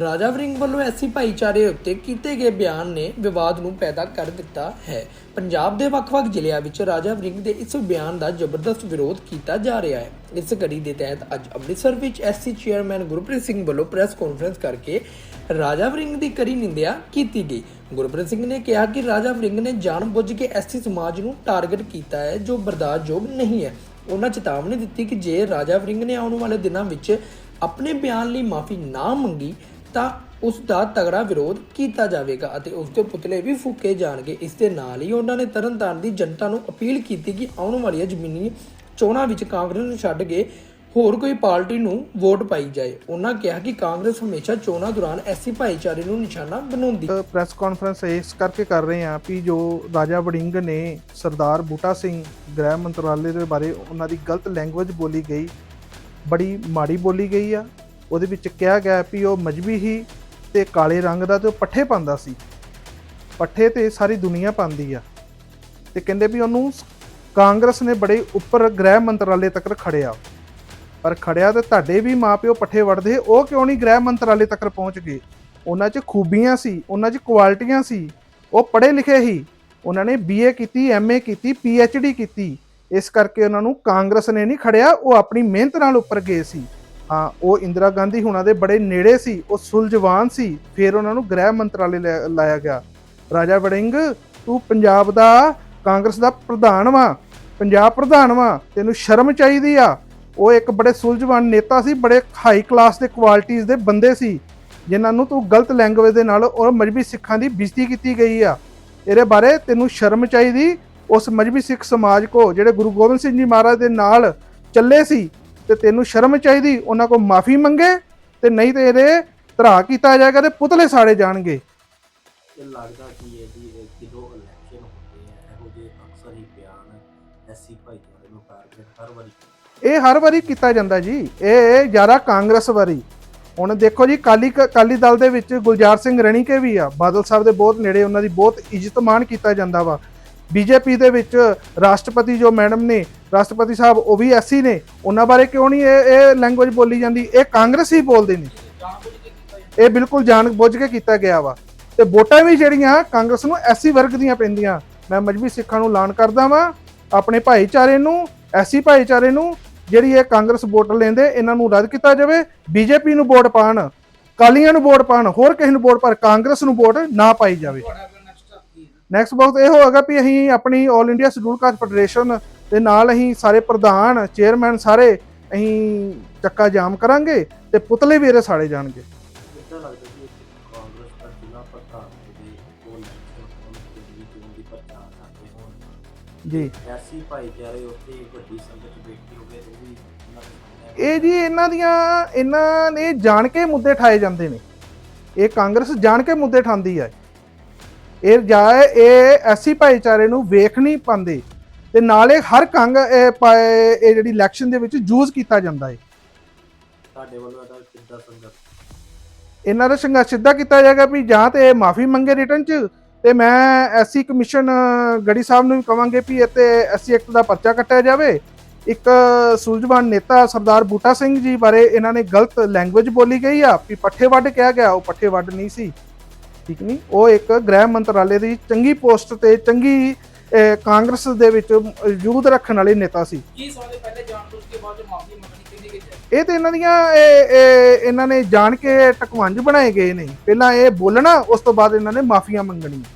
ਰਾਜਾ ਵਰਿੰਗ ਵੱਲੋਂ ਐਸੀ ਭਾਈਚਾਰੇ ਉੱਤੇ ਕੀਤੇ ਗਏ ਬਿਆਨ ਨੇ ਵਿਵਾਦ ਨੂੰ ਪੈਦਾ ਕਰ ਦਿੱਤਾ ਹੈ। ਪੰਜਾਬ ਦੇ ਵੱਖ-ਵੱਖ ਜ਼ਿਲ੍ਹਿਆਂ ਵਿੱਚ ਰਾਜਾ ਵਰਿੰਗ ਦੇ ਇਸ ਬਿਆਨ ਦਾ ਜ਼ਬਰਦਸਤ ਵਿਰੋਧ ਕੀਤਾ ਜਾ ਰਿਹਾ ਹੈ। ਇਸ ਕੜੀ ਦੇ ਤਹਿਤ ਅੱਜ ਅੰਮ੍ਰਿਤਸਰ ਵਿੱਚ ਐਸਸੀ ਚੇਅਰਮੈਨ ਗੁਰਪ੍ਰੀਤ ਸਿੰਘ ਵੱਲੋਂ ਪ੍ਰੈਸ ਕਾਨਫਰੰਸ ਕਰਕੇ ਰਾਜਾ ਵਰਿੰਗ ਦੀ ਕੜੀ ਨਿੰਦਿਆ ਕੀਤੀ ਗਈ। ਗੁਰਪ੍ਰੀਤ ਸਿੰਘ ਨੇ ਕਿਹਾ ਕਿ ਰਾਜਾ ਵਰਿੰਗ ਨੇ ਜਾਣਬੁੱਝ ਕੇ ਐਸਸੀ ਸਮਾਜ ਨੂੰ ਟਾਰਗੇਟ ਕੀਤਾ ਹੈ, ਜੋ ਬਰਦਾਸ਼ਤਯੋਗ ਨਹੀਂ ਹੈ। ਉਹਨਾਂ ਚੇਤਾਵਨੀ ਦਿੱਤੀ ਕਿ ਜੇ ਰਾਜਾ ਵਰਿੰਗ ਨੇ ਆਉਣ ਵਾਲੇ ਦਿਨਾਂ ਵਿੱਚ ਆਪਣੇ ਬਿਆਨ ਲਈ ਮਾਫੀ ਨਾ ਮੰਗੀ ਤਾਂ ਉਸ ਦਾ ਤਗੜਾ ਵਿਰੋਧ ਕੀਤਾ ਜਾਵੇਗਾ ਅਤੇ ਉਸ ਦੇ ਪੁਤਲੇ ਵੀ ਫੂਕੇ ਜਾਣਗੇ। ਇਸ ਦੇ ਨਾਲ ਹੀ ਉਹਨਾਂ ਨੇ ਤਰਨਤਾਰਨ ਦੀ ਜਨਤਾ ਨੂੰ ਅਪੀਲ ਕੀਤੀ ਕਿ ਆਉਣ ਵਾਲੀਆਂ ਜ਼ਮੀਨੀ ਚੋਣਾਂ ਵਿੱਚ ਕਾਂਗਰਸ ਨੂੰ ਛੱਡ ਕੇ ਹੋਰ ਕੋਈ ਪਾਰਟੀ ਨੂੰ ਵੋਟ ਪਾਈ ਜਾਏ। ਉਹਨਾਂ ਕਿਹਾ ਕਿ ਕਾਂਗਰਸ ਹਮੇਸ਼ਾ ਚੋਣਾਂ ਦੌਰਾਨ ਐਸੀ ਭਾਈਚਾਰੇ ਨੂੰ ਨਿਸ਼ਾਨਾ ਬਣਾਉਂਦੀ ਪ੍ਰੈਸ ਕਾਨਫਰੰਸ ਇਸ ਕਰਕੇ ਕਰ ਰਹੇ ਹਾਂ ਕਿ ਜੋ ਰਾਜਾ ਵੜਿੰਗ ਨੇ ਸਰਦਾਰ ਬੂਟਾ ਸਿੰਘ ਗ੍ਰਹਿ ਮੰਤਰਾਲੇ ਦੇ ਬਾਰੇ ਉਹਨਾਂ ਦੀ ਗਲਤ ਲੈਂਗੁਏਜ ਬੋਲੀ ਗਈ, ਬੜੀ ਮਾੜੀ ਬੋਲੀ ਗਈ ਆ। ਉਹਦੇ ਵਿੱਚ ਕਿਹਾ ਗਿਆ ਵੀ ਉਹ ਮਜਬੀ ਹੀ ਤੇ ਕਾਲੇ ਰੰਗ ਦਾ ਤੇ ਉਹ ਪੱਠੇ ਪਾਉਂਦਾ ਸੀ। ਪੱਠੇ ਤੇ ਸਾਰੀ ਦੁਨੀਆ ਪਾਉਂਦੀ ਆ। ਤੇ ਕਹਿੰਦੇ ਵੀ ਉਹਨੂੰ ਕਾਂਗਰਸ ਨੇ ਬੜੇ ਉੱਪਰ ਗ੍ਰਹਿ ਮੰਤਰਾਲੇ ਤੱਕ ਖੜਿਆ। ਪਰ ਖੜਿਆ ਤੇ ਤੁਹਾਡੇ ਵੀ ਮਾਪਿਓ ਪੱਠੇ ਵੜਦੇ, ਉਹ ਕਿਉਂ ਨਹੀਂ ਗ੍ਰਹਿ ਮੰਤਰਾਲੇ ਤੱਕ ਪਹੁੰਚ ਗਏ? ਉਹਨਾਂ 'ਚ ਖੂਬੀਆਂ ਸੀ, ਉਹਨਾਂ 'ਚ ਕੁਆਲਿਟੀਆਂ ਸੀ, ਉਹ ਪੜ੍ਹੇ ਲਿਖੇ ਸੀ ਉਹਨਾਂ ਨੇ ਬੀਏ ਕੀਤੀ ਐਮਏ ਕੀਤੀ ਪੀਐਚਡੀ ਕੀਤੀ। ਇਸ ਕਰਕੇ ਉਹਨਾਂ ਨੂੰ ਕਾਂਗਰਸ ਨੇ ਨਹੀਂ ਖੜਿਆ, ਉਹ ਆਪਣੀ ਮਿਹਨਤ ਨਾਲ ਉੱਪਰ ਗਏ ਸੀ। ਹਾਂ, ਉਹ ਇੰਦਰਾ ਗਾਂਧੀ ਹੁਣਾਂ ਦੇ ਬੜੇ ਨੇੜੇ ਸੀ, ਉਹ ਸੁਲਝਵਾਨ ਸੀ, ਫਿਰ ਉਹਨਾਂ ਨੂੰ ਗ੍ਰਹਿ ਮੰਤਰਾਲੇ ਲੈ- ਲਾਇਆ ਗਿਆ। ਰਾਜਾ ਵੜਿੰਗ, ਤੂੰ ਪੰਜਾਬ ਦਾ ਕਾਂਗਰਸ ਦਾ ਪ੍ਰਧਾਨ ਵਾ, ਪੰਜਾਬ ਪ੍ਰਧਾਨ ਵਾ, ਤੈਨੂੰ ਸ਼ਰਮ ਚਾਹੀਦੀ ਆ। ਉਹ ਇੱਕ ਬੜੇ ਸੁਲਝਵਾਨ ਨੇਤਾ ਸੀ, ਬੜੇ ਹਾਈ ਕਲਾਸ ਦੇ ਕੁਆਲਿਟੀਆਂ ਦੇ ਬੰਦੇ ਸੀ, ਜਿਨ੍ਹਾਂ ਨੂੰ ਤੂੰ ਗਲਤ ਲੈਂਗੁਏਜ ਦੇ ਨਾਲ ਔਰ ਮਜਬੀ ਸਿੱਖਾਂ ਦੀ ਬੇਇੱਜ਼ਤੀ ਕੀਤੀ ਗਈ ਆ। ਇਹਦੇ ਬਾਰੇ ਤੈਨੂੰ ਸ਼ਰਮ ਚਾਹੀਦੀ, ਉਸ ਮਜਬੀ ਸਿੱਖ ਸਮਾਜ ਕੋ, ਜਿਹੜੇ ਗੁਰੂ ਗੋਬਿੰਦ ਸਿੰਘ ਜੀ ਮਹਾਰਾਜ ਦੇ ਨਾਲ ਚੱਲੇ ਸੀ ਤੇ ਤੈਨੂੰ ਸ਼ਰਮ ਚਾਹੀਦੀ ਉਹਨਾਂ ਕੋ ਮਾਫੀ ਮੰਗੇ ਤੇ ਨਹੀਂ ਤੇ ਇਹਦੇ ਧਰਾ ਕੀਤਾ ਜਾਏਗਾ ਤੇ ਪੁਤਲੇ ਸਾੜੇ ਜਾਣਗੇ। ਇਹ ਲੱਗਦਾ ਕੀ ਹੈ ਜੀ ਇਹ ਜਦੋਂ ਇਲੈਕਸ਼ਨ ਹੁੰਦੇ ਆ ਇਹੋ ਜਿਹੇ ਅਕਸਰ ਹੀ ਬਿਆਨ ਐਸੀ ਭਾਈਚਾਰੇ ਨੂੰ ਟਾਰਗੇਟ ਹਰ ਵਾਰੀ ਇਹ ਹਰ ਵਾਰੀ ਕੀਤਾ ਜਾਂਦਾ ਜੀ। ਇਹ ਜ਼ਿਆਦਾ ਕਾਂਗਰਸ ਵਾਰੀ। ਹੁਣ ਦੇਖੋ ਜੀ ਕਾਲੀ ਕਾਲੀ ਦਲ ਦੇ ਵਿੱਚ ਗੁਲਜ਼ਾਰ ਸਿੰਘ ਰਣੀਕੇ ਵੀ ਆ। ਬਾਦਲ ਸਾਹਿਬ ਦੇ ਬਹੁਤ ਨੇੜੇ ਉਹਨਾਂ ਦੀ ਬਹੁਤ ਇੱਜ਼ਤ ਮਾਣ ਕੀਤਾ ਜਾਂਦਾ ਵਾ। ਬੀਜੇਪੀ ਦੇ ਵਿੱਚ ਰਾਸ਼ਟਰਪਤੀ ਜੋ ਮੈਡਮ ਨੇ ਰਾਸ਼ਟਰਪਤੀ ਸਾਹਿਬ ਉਹ ਵੀ ਐਸੀ ਨੇ। ਉਹਨਾਂ ਬਾਰੇ ਕਿਉਂ ਨਹੀਂ ਇਹ ਇਹ ਲੈਂਗੁਏਜ ਬੋਲੀ ਜਾਂਦੀ? ਇਹ ਕਾਂਗਰਸ ਹੀ ਬੋਲਦੇ ਨੇ। ਇਹ ਬਿਲਕੁਲ ਜਾਣ ਬੁੱਝ ਕੇ ਕੀਤਾ ਗਿਆ ਵਾ। ਤੇ ਵੋਟਾਂ ਵੀ ਜਿਹੜੀਆਂ ਕਾਂਗਰਸ ਨੂੰ ਐਸੀ ਵਰਗ ਦੀਆਂ ਪੈਂਦੀਆਂ। ਮੈਂ ਮਜਬੀ ਸਿੱਖਾਂ ਨੂੰ ਐਲਾਨ ਕਰਦਾ ਵਾਂ ਆਪਣੇ ਭਾਈਚਾਰੇ ਨੂੰ ਐਸੀ ਭਾਈਚਾਰੇ ਨੂੰ ਜਿਹੜੀ ਇਹ ਕਾਂਗਰਸ ਵੋਟ ਲੈਂਦੇ ਇਹਨਾਂ ਨੂੰ ਰੱਦ ਕੀਤਾ ਜਾਵੇ ਬੀਜੇਪੀ ਨੂੰ ਵੋਟ ਪਾਣ ਕਾਲੀਆਂ ਨੂੰ ਵੋਟ ਪਾਣ ਹੋਰ ਕਿਸੇ ਨੂੰ ਵੋਟ ਪਰ ਕਾਂਗਰਸ ਨੂੰ ਵੋਟ ਨਾ ਪਾਈ ਜਾਵੇ। ਨੈਕਸਟ ਬਹੁਤ ਇਹ ਹੋਏਗਾ ਵੀ ਅਸੀਂ ਆਪਣੀ 올 ਇੰਡੀਆ ਸ਼ਡਿਊਲ ਕਾਸਟ ਫੈਡਰੇਸ਼ਨ ਦੇ ਨਾਲ ਅਸੀਂ ਸਾਰੇ ਪ੍ਰਧਾਨ ਚੇਅਰਮੈਨ ਸਾਰੇ ਅਸੀਂ ਚੱਕਾ ਜਾਮ ਕਰਾਂਗੇ ਤੇ ਪੁਤਲੇ ਵੀ ਇਹਦੇ ਸਾੜੇ ਜਾਣਗੇ। ਕਿੱਦਾਂ ਲੱਗਦਾ ਕਿ ਕਾਂਗਰਸ ਦਾ ਜ਼ਿਲ੍ਹਾ ਪ੍ਰਧਾਨ ਦੇ ਤੇ ਪ੍ਰਚਾਰ ਕਰਦੇ ਹੋਣ। ਜੀ। ਐਸੀ ਭਾਈਚਾਰੇ ਵੱਡੀ ਸੰਗਤ ਬੈਠੀ ਹੋਵੇ ਤੇ ਉਹ ਵੀ ਇਹ ਜੀ ਇਹਨਾਂ ਦੀਆਂ ਇਹਨਾਂ ਨੇ ਜਾਣ ਕੇ ਮੁੱਦੇ ਠਾਏ ਜਾਂਦੇ ਨੇ। ਇਹ ਕਾਂਗਰਸ ਜਾਣ ਕੇ ਮੁੱਦੇ ਠਾਂਦੀ ਹੈ ਇਹ ਜਾਏ ਇਹ ਐਸੀ ਭਾਈਚਾਰੇ ਨੂੰ ਵੇਖ ਨਹੀਂ ਪਾਉਂਦੇ। ਤੇ ਨਾਲੇ ਹਰ ਕੰਗ ਇਹ ਇਹ ਜਿਹੜੀ ਇਲੈਕਸ਼ਨ ਦੇ ਵਿੱਚ ਯੂਜ਼ ਕੀਤਾ ਜਾਂਦਾ ਹੈ ਤੁਹਾਡੇ ਵੱਲੋਂ ਇਹਦਾ ਕਿੱਦਾਂ ਸੰਗਤ। ਇਹਨਾਂ ਦਾ ਸੰਘਰਸ਼ ਸਿੱਧਾ ਕੀਤਾ ਜਾਏਗਾ ਵੀ ਜਾਂ ਤੇ ਮਾਫੀ ਮੰਗੇ ਰਿਟਰਨ ਚ ਤੇ ਮੈਂ ਐਸਸੀ ਕਮਿਸ਼ਨ ਗੜੀ ਸਾਹਿਬ ਨੂੰ ਵੀ ਕਵਾਂਗੇ ਵੀ ਇਹ ਤੇ ਐਸਸੀ ਐਕਟ ਦਾ ਪਰਚਾ ਕੱਟਿਆ ਜਾਵੇ। ਇੱਕ ਸੂਝਵਾਨ ਨੇਤਾ ਸਰਦਾਰ ਬੂਟਾ ਸਿੰਘ ਜੀ ਬਾਰੇ ਇਹਨਾਂ ਨੇ ਗਲਤ ਲੈਂਗੁਏਜ ਬੋਲੀ ਗਈ ਆ ਵੀ ਪੱਠੇ ਵੱਢ ਕਿਹਾ ਗਿਆ ਉਹ ਪੱਠੇ ਵੱਢ ਨਹੀਂ ਸੀ। ਠੀਕ ਨਹੀਂ ਉਹ ਇੱਕ ਗ੍ਰਹਿ ਮੰਤਰਾਲੇ ਦੀ ਚੰਗੀ ਪੋਸਟ ਤੇ ਚੰਗੀ ਕਾਂਗਰਸ ਦੇ ਵਿੱਚ ਯੂਦ ਰੱਖਣ ਵਾਲੇ ਨੇਤਾ ਸੀ। ਕੀ ਪਹਿਲੇ ਬਾਅਦ ਮਾਫੀ ਮੰਗਣੀ ਇਹ ਤੇ ਇਹਨਾਂ ਦੀਆਂ ਇਹ ਇਹ ਇਹਨਾਂ ਨੇ ਜਾਣ ਕੇ ਟਕਵੰਜ ਬਣਾਏ ਗਏ ਨੇ। ਪਹਿਲਾਂ ਇਹ ਬੋਲਣਾ ਉਸ ਤੋਂ ਬਾਅਦ ਇਹਨਾਂ ਨੇ ਮਾਫੀਆਂ ਮੰਗਣੀਆਂ।